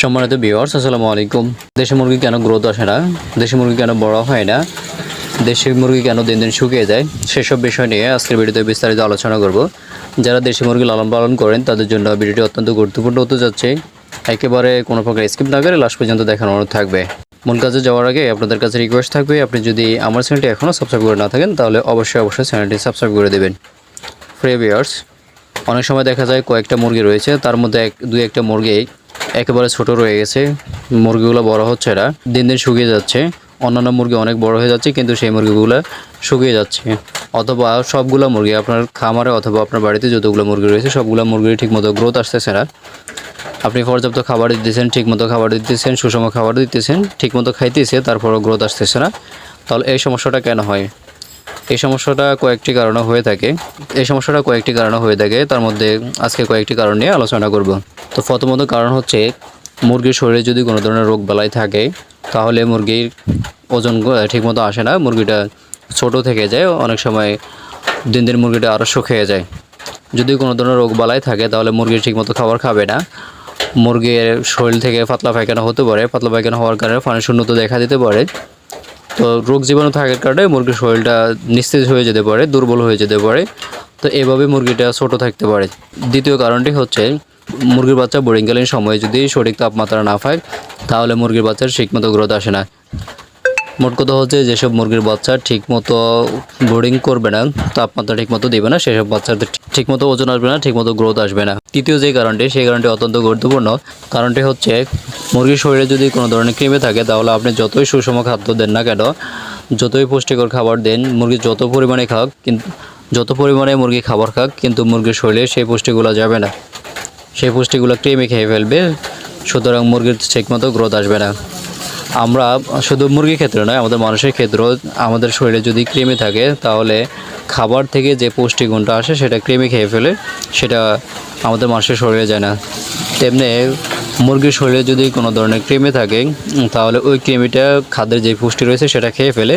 সম্মানিত ভিউয়ার্স আসসালামু আলাইকুম। দেশি মুরগি কেন গ্রোথ আসে না? দেশি মুরগি কেন বড় হয় না? দেশি মুরগি কেন দিন দিন শুকিয়ে যায়? সেসব বিষয় নিয়ে আজকের ভিডিওতে বিস্তারিত আলোচনা করব। যারা দেশি মুরগি লালন পালন করেন, তাদের জন্য ভিডিওটি অত্যন্ত গুরুত্বপূর্ণ হতে যাচ্ছে। একেবারে কোনো প্রকার স্কিপ না করে লাস্ট পর্যন্ত দেখানো অনুরোধ থাকবে। মূল কাজে যাওয়ার আগে আপনাদের কাছে রিকোয়েস্ট থাকবে, আপনি যদি আমার চ্যানেলটি এখনও সাবস্ক্রাইব করে না থাকেন, তাহলে অবশ্যই অবশ্যই চ্যানেলটি সাবস্ক্রাইব করে দেবেন। ফ্রি ভিউয়ার্স অনেক সময় দেখা যায় কয়েকটা মুরগি রয়েছে, তার মধ্যে এক, দুই একটা মুরগি একেবারে ছোট রয়ে গেছে। মুরগিগুলো বড় হচ্ছে না দিন দিন শুকিয়ে যাচ্ছে। অন্যান্য মুরগি অনেক বড় হয়ে যাচ্ছে, কিন্তু সেই মুরগিগুলো শুকিয়ে যাচ্ছে। অথবা সবগুলো মুরগি, আপনার খামারে অথবা আপনার বাড়িতে যতগুলো মুরগি রয়েছে, সবগুলো মুরগির ঠিকমতো গ্রোথ আসতেছে না। আপনি পর্যাপ্ত খাবার দিতেছেন, ঠিকমতো খাবার দিতেছেন, সুষম খাবার দিতেছেন, ঠিকমতো খাইতেছে, তারপরও গ্রোথ আসতেছে না। তাহলে এই সমস্যাটা কেন হয়? এই সমস্যাটা কয়েকটি কারণে হয়ে থাকে। এই সমস্যাটা কয়েকটি কারণে হয়ে থাকে। তার মধ্যে আজকে কয়েকটি কারণ নিয়ে আলোচনা করব। তো প্রথমত কারণ হচ্ছে মুরগির শরীরে যদি কোনো ধরনের রোগ বালাই থাকে, তাহলে মুরগির ওজন ঠিকমতো আসে না। মুরগিটা ছোট থেকে যায়, অনেক সময় দিন দিন মুরগিটা আরও শুকিয়ে যায়। যদি কোনো ধরনের রোগ বালাই থাকে, তাহলে মুরগি ঠিকমতো খাবার খাবে না। মুরগির শরীর থেকে পাতলা পায়খানা হতে পারে। পাতলা পায়খানা হওয়ার কারণে পানি শূন্যতা দেখা দিতে পারে। তো রোগ জীবাণু থাকার কারণে মুরগির শরীরটা নিস্তেজ হয়ে যেতে পারে, দুর্বল হয়ে যেতে পারে। তো এভাবে মুরগিটা ছোট থাকতে পারে। দ্বিতীয় কারণটি হচ্ছে মুরগির বাচ্চা বোরিংকালীন সময়ে যদি সঠিক তাপমাত্রা না পায়, তাহলে মুরগির বাচ্চার ঠিকমতো গ্রোথ আসে না। মোট কথা হচ্ছে, যেসব মুরগির বাচ্চা ঠিকমতো বোর্ডিং করবে না, তাপমাত্রা ঠিকমতো দেবে না, সেসব বাচ্চাদের ঠিকমতো ওজন আসবে না, ঠিকমতো গ্রোথ আসবে না। তৃতীয় যে কারণটি, সেই কারণটি অত্যন্ত গুরুত্বপূর্ণ। কারণটি হচ্ছে, মুরগির শরীরে যদি কোনো ধরনের কৃমি থাকে, তাহলে আপনি যতই সুষম খাদ্য দেন না কেন, যতই পুষ্টিকর খাবার দেন, মুরগি যত পরিমাণে খাক কিন্তু যত পরিমাণে মুরগি খাবার খাক, কিন্তু মুরগির শরীরে সেই পুষ্টিগুলো যাবে না। সেই পুষ্টিগুলো কৃমি খেয়ে ফেলবে। সুতরাং মুরগির ঠিকমতো গ্রোথ আসবে না। আমরা শুধু মুরগির ক্ষেত্রে নয়, আমাদের মানুষের ক্ষেত্রেও আমাদের শরীরে যদি কৃমি থাকে, তাহলে খাবার থেকে যে পুষ্টিগুণটা আসে, সেটা কৃমি খেয়ে ফেলে, সেটা আমাদের মানুষের শরীরে যায় না। তেমনি মুরগির শরীরে যদি কোনো ধরনের কৃমি থাকে, তাহলে ওই কৃমিটা খাদ্যের যে পুষ্টি রয়েছে, সেটা খেয়ে ফেলে,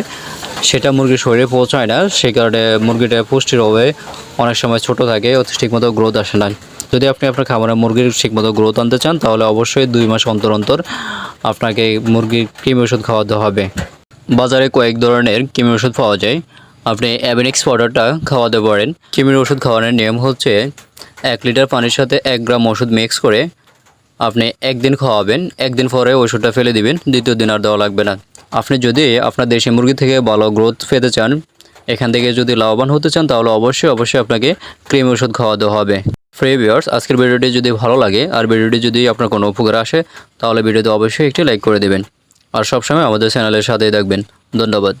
সেটা মুরগির শরীরে পৌঁছায় না। সেই কারণে মুরগিটা পুষ্টির অভাবে অনেক সময় ছোট থাকে ঠিকমতো গ্রোথ আসে না। যদি আপনি আপনার খামারে মুরগির ঠিকমতো গ্রোথ আনতে চান, তাহলে অবশ্যই দুই মাস অন্তর অন্তর আপনাকে মুরগির কৃমি ওষুধ খাওয়াতে হবে। বাজারে কয়েক ধরনের কৃমি ওষুধ পাওয়া যায়। আপনি অ্যাবেনিক্স পাউডারটা খাওয়াতে পারেন। কৃমির ওষুধ খাওয়ানোর নিয়ম হচ্ছে এক লিটার পানির সাথে এক গ্রাম ওষুধ মিক্স করে আপনি একদিন খাওয়াবেন, একদিন পরে ওষুধটা ফেলে দিবেন, দ্বিতীয় দিন আর দেওয়া লাগবে না। আপনি যদি আপনার দেশি মুরগি থেকে ভালো গ্রোথ পেতে চান, এখান থেকে যদি লাভবান হতে চান, তাহলে অবশ্যই অবশ্যই আপনাকে ক্রিম ওষুধ খাওয়াতে হবে। ফ্রি ভিউয়ার্স আজকের ভিডিওটি যদি ভালো লাগে আর ভিডিওটি যদি আপনার কোনো উপকার আসে, তাহলে ভিডিওতে অবশ্যই একটি লাইক করে দেবেন। আর সবসময় আমাদের চ্যানেলের সাথেই থাকবেন। ধন্যবাদ।